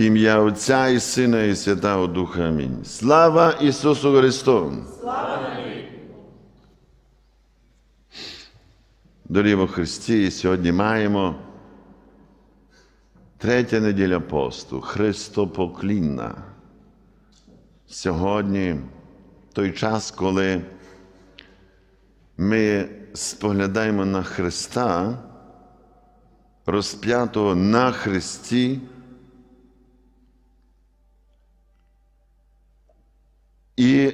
Ім'я Отця і Сина, і Святого Духа. Амінь. Слава Ісусу Христу! Слава Дорогі во Христі, сьогодні маємо третя неділя посту, Христопоклінна. Сьогодні той час, коли ми споглядаємо на Христа, розп'ятого на Христі. І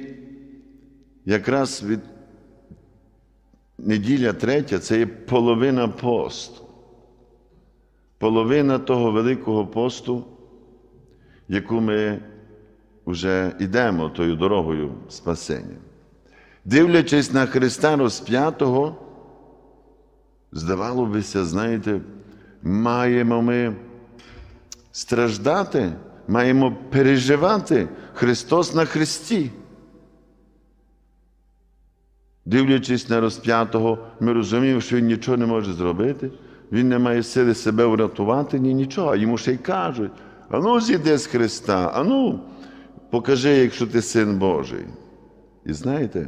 якраз від неділя третя це є половина посту. Половина того Великого посту, яку ми вже йдемо тою дорогою спасення. Дивлячись на Христа розп'ятого, здавало бися, знаєте, маємо ми страждати, маємо переживати Христос на Христі. Дивлячись на розп'ятого, ми розуміємо, що Він нічого не може зробити, Він не має сили себе врятувати, ні нічого. Йому ще й кажуть: ану, зійди з Христа, ану, покажи, якщо ти син Божий. І знаєте,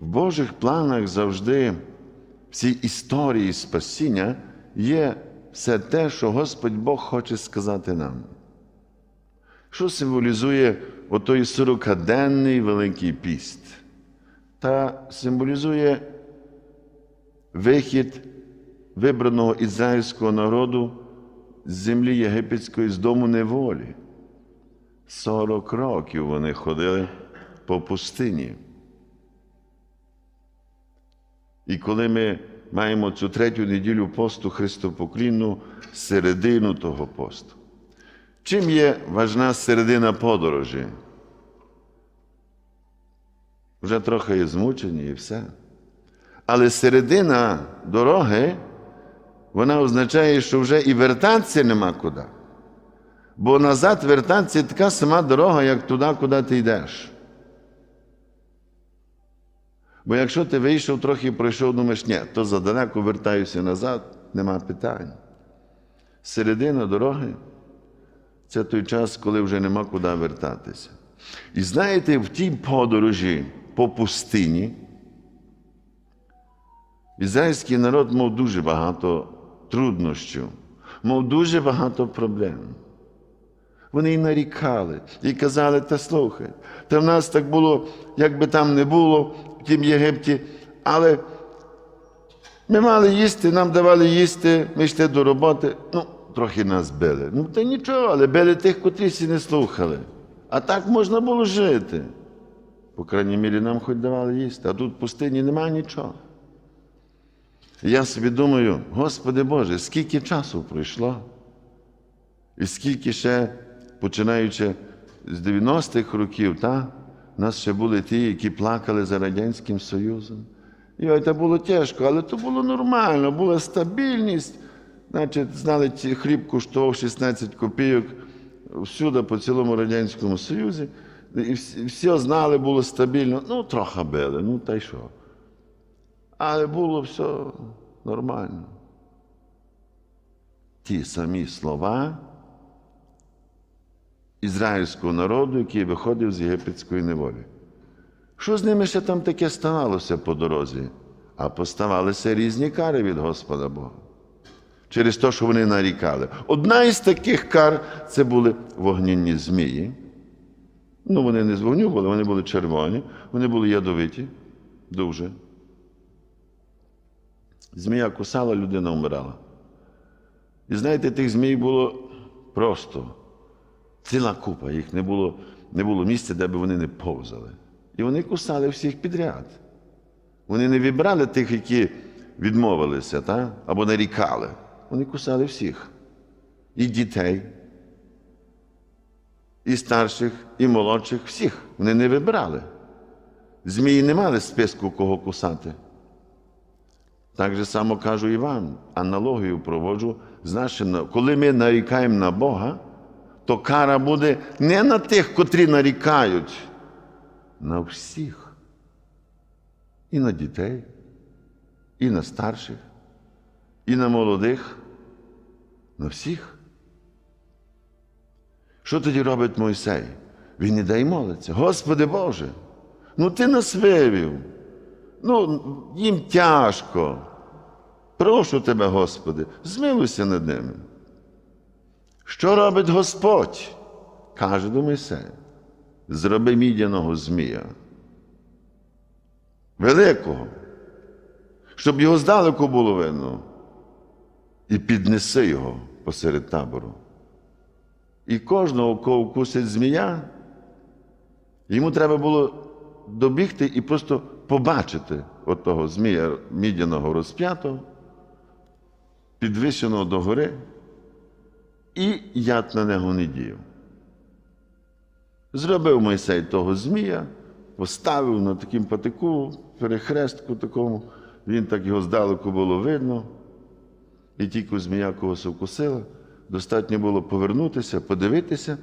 в Божих планах завжди в цій історії спасіння є все те, що Господь Бог хоче сказати нам. Що символізує отой сорокаденний Великий піст? Та символізує вихід вибраного ізраїльського народу з землі єгипетської з дому неволі. Сорок років вони ходили по пустині. І коли ми маємо цю третю неділю посту Христопоклінну середину того посту. Чим є важна середина подорожі? Вже трохи є змучені і все. Але середина дороги, вона означає, що вже і вертатися нема куди. Бо назад вертатися така сама дорога, як туди, куди ти йдеш. Бо якщо ти вийшов трохи пройшов, думаєш, ні, то задалеко вертаюся назад, нема питань. Середина дороги це той час, коли вже нема куди вертатися. І знаєте, в тій подорожі по пустині ізраїльський народ мав дуже багато труднощів, мав дуже багато проблем. Вони й нарікали, і казали, та слухай, та в нас так було, як би там не було в тім Єгипті, але ми мали їсти, нам давали їсти, ми йшли до роботи. Ну, трохи нас били. Ну, та нічого, але били тих, котрі всі не слухали. А так можна було жити. По крайній мірі, нам хоч давали їсти, а тут в пустині немає нічого. Я собі думаю, Господи Боже, скільки часу пройшло, і скільки ще, починаючи з 90-х років, та, нас ще були ті, які плакали за Радянським Союзом. І це було тяжко, але то було нормально, була стабільність. Значить, знали, ті хліб коштував 16 копійок всюди, по цілому Радянському Союзі. І всі знали, було стабільно. Ну, трохи били, ну та й що. Але було все нормально. Ті самі слова ізраїльського народу, який виходив з єгипетської неволі. Що з ними ще там таке ставалося по дорозі? А поставалися різні кари від Господа Бога. Через те, що вони нарікали. Одна із таких кар це були вогняні змії. Ну, вони не з вогню були, вони були червоні, вони були ядовиті, дуже. Змія кусала, людина вмирала. І знаєте, тих змій було просто ціла купа, їх не було не було місця, де б вони не повзали. І вони кусали всіх підряд. Вони не вибрали тих, які відмовилися та? або нарікали. Вони кусали всіх. І дітей, і старших, і молодших, всіх. Вони не вибирали. Змії не мали списку кого кусати. Так же само кажу і вам, аналогію проводжу. Значить, коли ми нарікаємо на Бога, то кара буде не на тих, котрі нарікають, на всіх. І на дітей, і на старших, і на молодих. На всіх. Що тоді робить Мойсей? Він іде й молиться. Господи Боже, ну ти нас вивів. Ну, їм тяжко. Прошу тебе, Господи, змилуйся над ними. Що робить Господь? Каже до Мойсея. Зроби мідяного змія. Великого, щоб його здалеку було видно. І піднеси його посеред табору. І кожного, кого вкусить змія, йому треба було добігти і просто побачити отого змія мідяного розп'ятого, підвищеного до гори, і яд на нього не діяв. Зробив Мойсей того змія, поставив на таким патику, перехрестку такому, він так його здалеку було видно. І тільки змія когось вкусила, достатньо було повернутися, подивитися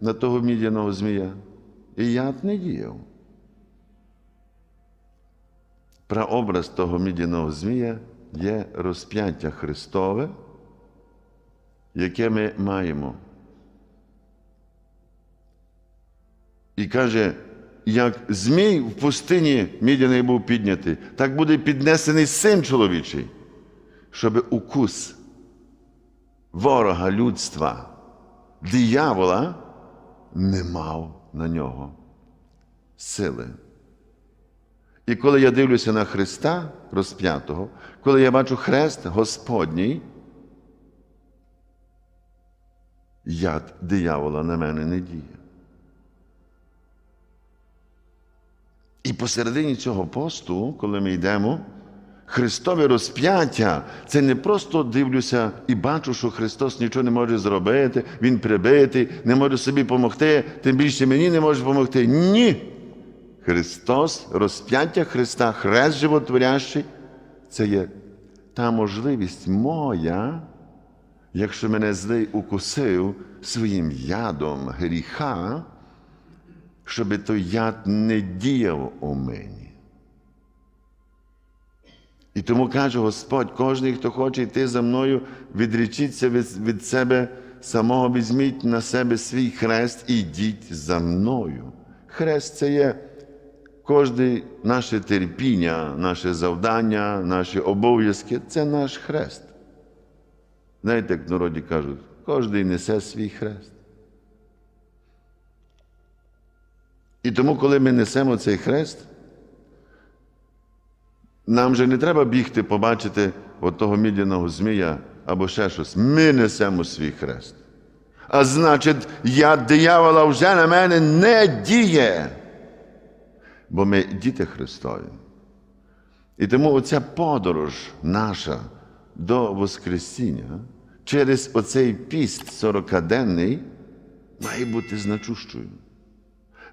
на того мідяного змія. І яд не діяв. Прообраз того мідяного змія є розп'яття Христове, яке ми маємо. І каже, як змій в пустині мідяний був піднятий, так буде піднесений син чоловічий, щоб укус ворога людства, диявола, не мав на нього сили. І коли я дивлюся на Христа розп'ятого, коли я бачу хрест Господній, яд диявола на мене не діє. І посередині цього посту, коли ми йдемо, Христове розп'яття це не просто дивлюся і бачу, що Христос нічого не може зробити, Він прибитий, не може собі допомогти, тим більше мені не може допомогти. Ні. Христос, розп'яття Христа, хрест животворящий, це є та можливість моя, якщо мене злий укусив своїм ядом гріха, щоб той яд не діяв у мені. І тому каже Господь, кожен, хто хоче йти за мною, відречіться від, від себе самого, візьміть на себе свій хрест і йдіть за мною. Хрест це є кожне наше терпіння, наше завдання, наші обов'язки це наш хрест. Знаєте, як в народі кажуть, кожен несе свій хрест. І тому, коли ми несемо цей хрест, нам же не треба бігти, побачити от того мідяного змія або ще щось. Ми несемо свій хрест. А значить, я диявола вже на мене не діє. Бо ми діти Христові. І тому оця подорож наша до Воскресіння через оцей піст 40-денний має бути значущою.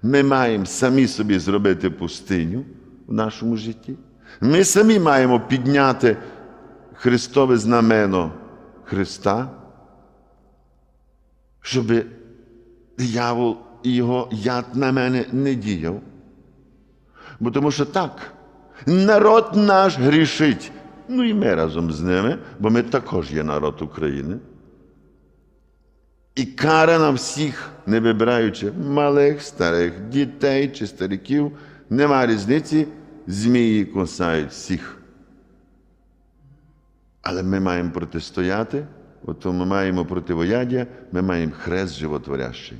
Ми маємо самі собі зробити пустиню в нашому житті. Ми самі маємо підняти Христове знамено Христа, щоб диявол і його яд на мене не діяв. Бо тому що так, народ наш грішить. Ну і ми разом з ними, бо ми також є народ України. І кара на всіх, не вибираючи малих, старих, дітей чи стариків, нема різниці, змії кусають всіх. Але ми маємо протистояти, от ми маємо противоядя, ми маємо хрест животворящий.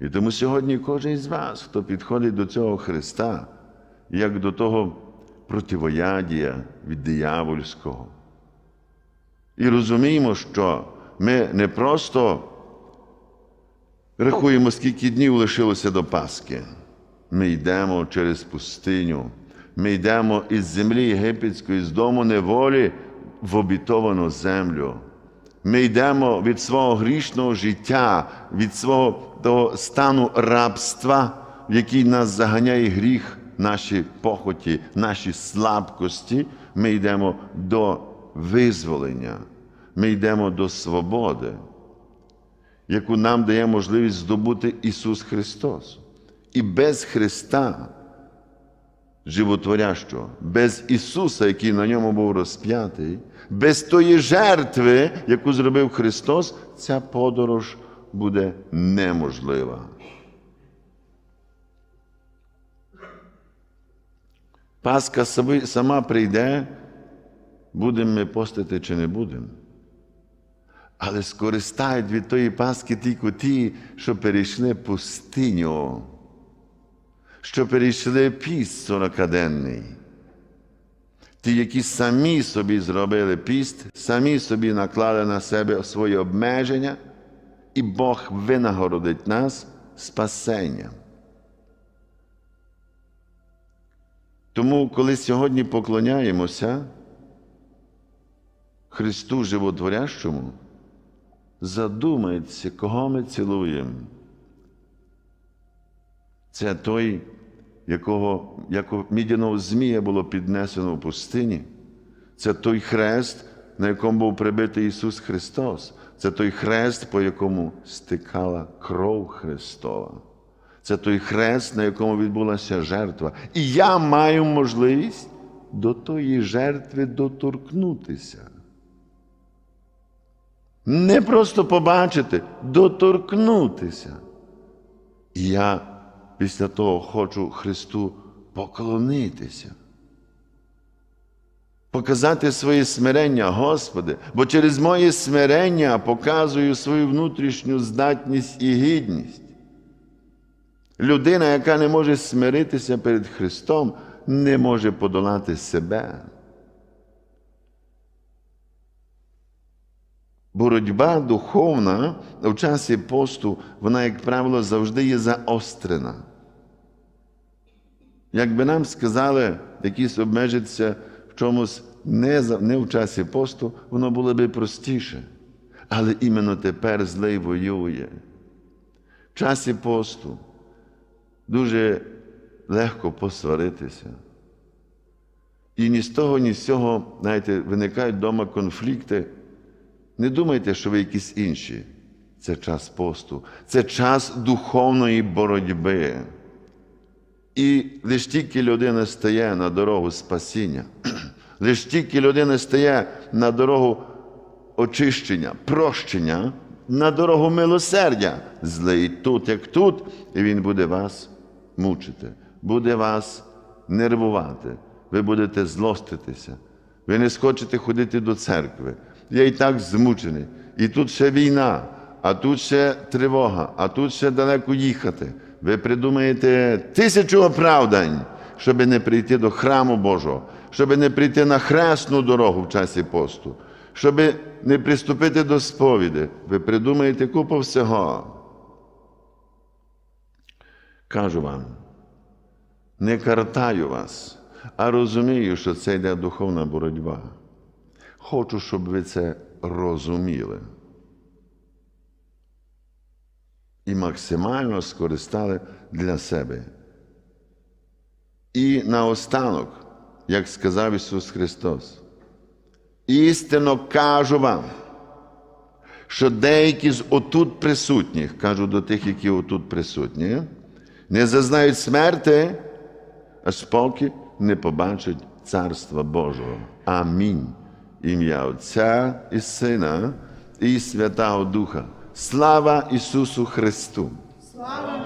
І тому сьогодні кожен з вас, хто підходить до цього Христа, як до того противоядія від диявольського. І розуміємо, що ми не просто рахуємо, скільки днів лишилося до Пасхи. Ми йдемо через пустиню, ми йдемо із землі єгипетської, з дому неволі в обітовану землю. Ми йдемо від свого грішного життя, від свого того стану рабства, в який нас заганяє гріх, наші похоті, наші слабкості. Ми йдемо до визволення, ми йдемо до свободи, яку нам дає можливість здобути Ісус Христос. І без Христа животворящого, без Ісуса, який на ньому був розп'ятий, без тої жертви, яку зробив Христос, ця подорож буде неможлива. Пасха сама прийде, будемо ми постити чи не будемо. Але скористають від тої Пасхи тільки ті, що перейшли пустиню, що перейшли піст сорокаденний. Ті, які самі собі зробили піст, самі собі наклали на себе свої обмеження, і Бог винагородить нас спасенням. Тому, коли сьогодні поклоняємося Христу Животворящому, задумайтеся, кого ми цілуємо. Це той, якого, як мідяного змія було піднесено в пустині. Це той хрест, на якому був прибитий Ісус Христос. Це той хрест, по якому стикала кров Христова. Це той хрест, на якому відбулася жертва. І я маю можливість до тої жертви доторкнутися. Не просто побачити, доторкнутися. І я після того хочу Христу поклонитися. Показати своє смирення, Господи, бо через моє смирення показую свою внутрішню здатність і гідність. Людина, яка не може смиритися перед Христом, не може подолати себе. Боротьба духовна в часі посту, вона, як правило, завжди є заострена. Якби нам сказали якісь обмежитися в чомусь не, не в часі посту, воно було би простіше. Але іменно тепер злий воює. В часі посту дуже легко посваритися. І ні з того, ні з цього, знаєте, виникають вдома конфлікти. Не думайте, що ви якісь інші. Це час посту, це час духовної боротьби. І лише тільки людина стає на дорогу спасіння, лише тільки людина стає на дорогу очищення, прощення, на дорогу милосердя. Злий тут, як тут, і він буде вас мучити, буде вас нервувати, ви будете злоститися, ви не схочете ходити до церкви. Я і так змучений. І тут ще війна, а тут ще тривога, а тут ще далеко їхати. Ви придумаєте тисячу оправдань, щоб не прийти до храму Божого, щоб не прийти на хресну дорогу в часі посту, щоб не приступити до сповіді. Ви придумаєте купу всього. Кажу вам, не картаю вас, а розумію, що це йде духовна боротьба. Хочу, щоб ви це розуміли. І максимально скористали для себе. І наостанок, як сказав Ісус Христос, істинно кажу вам, що деякі з отут присутніх, кажу до тих, які отут присутні, не зазнають смерти, аж поки не побачать Царства Божого. Амінь. Ім'я Отця і Сина і Святого Духа. Слава Ісусу Христу! Слава